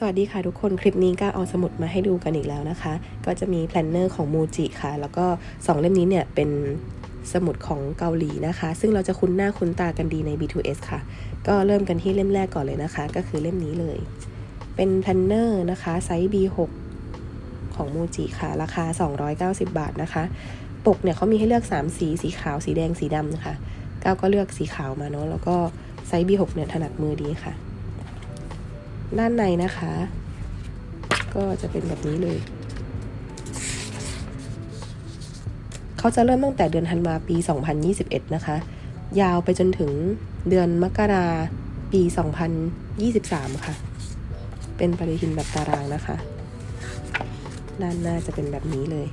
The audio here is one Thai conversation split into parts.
สวัสดีค่ะทุกคนคลิปนี้ก็เอาสมุดมาให้ดูกันอีกแล้วนะคะ ก็จะมีแพลนเนอร์ของมูจิค่ะ แล้วก็ 2 เล่มนี้เนี่ยเป็นสมุดของเกาหลีนะคะ ซึ่งเราจะคุ้นหน้าคุ้นตากันดีใน B2S ค่ะ ก็เริ่มกันที่เล่มแรกก่อนเลยนะคะ ก็คือเล่มนี้เลย เป็นแพลนเนอร์นะคะไซส์ B6 ของมูจิค่ะ ราคา 290 บาทนะคะ ปกเนี่ยเขามีให้เลือก 3 สี สีขาว สีแดง สีดำนะคะก้าวก็เลือกสีขาวมาเนาะ แล้วก็ไซส์ B6 เนี่ยถนัดมือดีค่ะ ด้านในนะคะ ก็จะเป็นแบบนี้เลย เขาจะเริ่มตั้งแต่เดือนธันวาปี 2021 นะคะ ยาวไปจนถึงเดือนมกราปี 2023 ค่ะ เป็นปฏิทินแบบตารางนะคะ ด้านหน้าจะเป็นแบบนี้เลย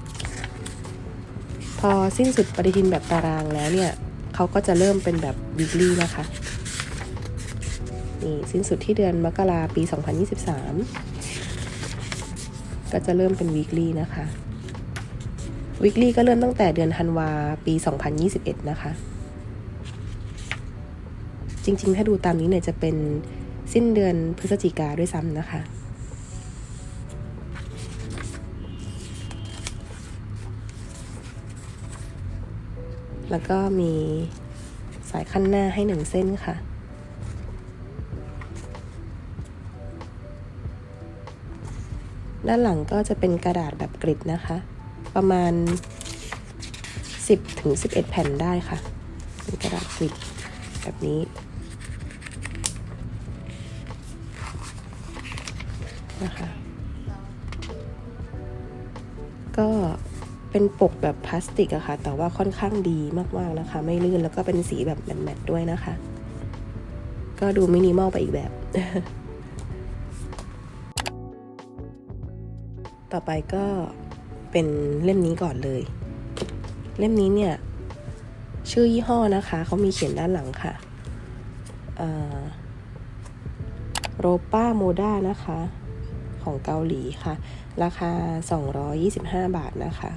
พอสิ้นสุดปฏิทินแบบตารางแล้วเนี่ย เขาก็จะเริ่มเป็นแบบ weekly นะคะ นี่สิ้นสุดที่เดือนมกราปี 2023 ก็จะเริ่มเป็น weekly นะคะ weekly ก็เริ่มตั้งแต่เดือนธันวาปี 2021 นะคะ จริงๆ ถ้าดูตามนี้เนี่ยจะเป็นสิ้นเดือนพฤศจิกาด้วยซ้ำนะคะแล้วก็มีสายขั้นหน้าให้หนึ่งเส้นค่ะ ด้านหลังก็จะเป็นกระดาษแบบกริดนะคะ ประมาณ 10ถึง11 แผ่นได้ค่ะ เป็นกระดาษกริดแบบนี้ นะคะ ก็เป็นปกแบบพลาสติกอะค่ะ แต่ว่าค่อนข้างดีมากๆนะคะ ไม่ลื่นแล้วก็เป็นสีแบบแมตต์ๆด้วยนะคะ ก็ดูมินิมอลไปอีกแบบ ต่อไปก็เป็นเล่มนี้ก่อนเลย เล่มนี้เนี่ย ชื่อยี่ห้อนะคะ เขามีเขียนด้านหลังค่ะโรป้าโมด้านะคะ ของเกาหลีค่ะ ราคา 225 บาทนะคะ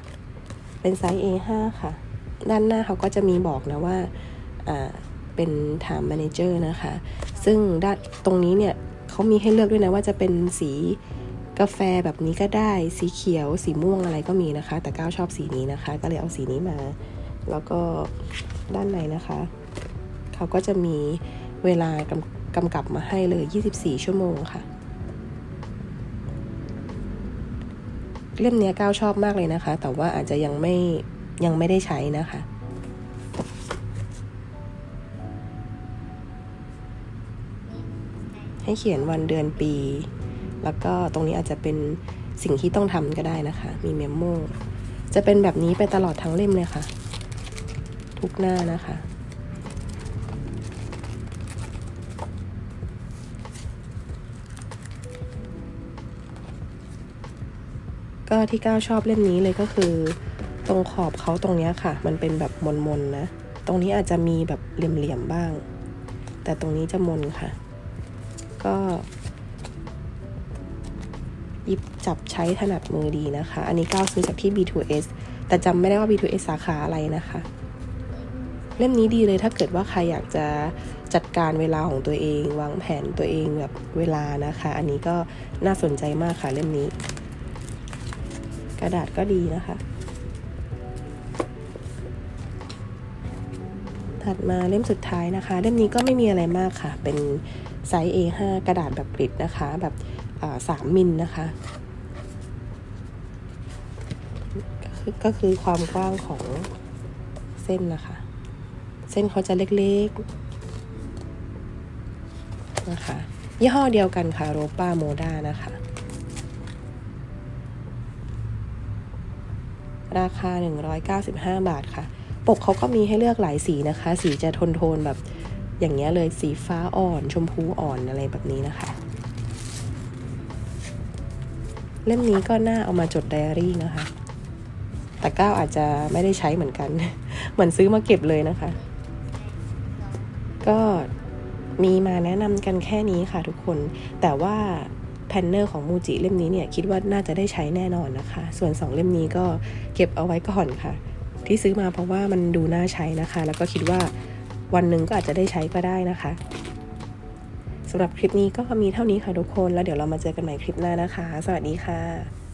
เป็นไซส์ A5 ค่ะ ด้านหน้าเขาก็จะมีบอกนะว่าเป็นถาม manager นะคะ ซึ่งด้านตรงนี้เนี่ยเขามีให้เลือกด้วยนะว่าจะเป็นสี กาแฟแบบนี้ก็ได้สีเขียวสีม่วงอะไรก็มีนะคะ แต่ก้าวชอบสีนี้นะคะ ก็เลยเอาสีนี้มา แล้วก็ด้านในนะคะ เขาก็จะมีเวลากำกำกับมาให้เลย 24 ชั่วโมงค่ะ เล่มนี้ก้าวชอบมากเลยนะคะ แต่ว่าอาจจะยังไม่ยังไม่ได้ใช้นะคะให้เขียนวันเดือนปี แล้วก็ตรงนี้อาจจะเป็นสิ่งที่ต้องทำก็ได้นะคะ มีเมมโมจะเป็นแบบนี้ไปตลอดทั้งเล่มเลยค่ะ ทุกหน้านะคะ ก็ที่ก้าวชอบเล่มนี้เลยก็คือ ตรงขอบเขาตรงนี้ค่ะ มันเป็นแบบมนๆนะตรงนี้อาจจะมีแบบเหลี่ยมๆบ้าง แต่ตรงนี้จะมนค่ะ ก็ หยิบจับใช้ถนัดมือดีนะคะ อันนี้ก้าวซื้อจากที่ B2S แต่จำไม่ได้ว่า B2S สาขาอะไรนะคะ เล่มนี้ดีเลยถ้าเกิดว่าใครอยากจะจัดการเวลาของตัวเอง วางแผนตัวเองแบบเวลานะคะ อันนี้ก็น่าสนใจมากค่ะเล่มนี้ กระดาษก็ดีนะคะถัดมาเล่มสุดท้ายนะคะ เล่มนี้ก็ไม่มีอะไรมากค่ะ เป็นไซส์ A5 กระดาษแบบกริดนะคะ แบบ สามมิลนะคะก็คือความกว้างของเส้นนะคะ เส้นเขาจะเล็กๆนะคะยี่ห้อเดียวกันค่ะโรป้าโมด้านะคะราคา 195 บาทค่ะ ปกเขาก็มีให้เลือกหลายสีนะคะ สีจะโทนๆแบบอย่างเงี้ยเลย สีฟ้าอ่อน ชมพูอ่อนอะไรแบบนี้นะคะ เล่มนี้ก็น่าเอามาจดไดอารี่นะคะ แต่ก้าวอาจจะไม่ได้ใช้เหมือนกัน เหมือนซื้อมาเก็บเลยนะคะ ก็มีมาแนะนำกันแค่นี้ค่ะทุกคน แต่ว่าแพนเนอร์ของมูจิเล่มนี้เนี่ย คิดว่าน่าจะได้ใช้แน่นอนนะคะ ส่วน 2 เล่มนี้ก็เก็บเอาไว้ก่อนค่ะ ที่ซื้อมาเพราะว่ามันดูน่าใช้นะคะ แล้วก็คิดว่าวันหนึ่งก็อาจจะได้ใช้ก็ได้นะคะ สำหรับคลิปนี้ก็มีเท่านี้ค่ะทุกคน แล้วเดี๋ยวเรามาเจอกันใหม่คลิปหน้านะคะ สวัสดีค่ะ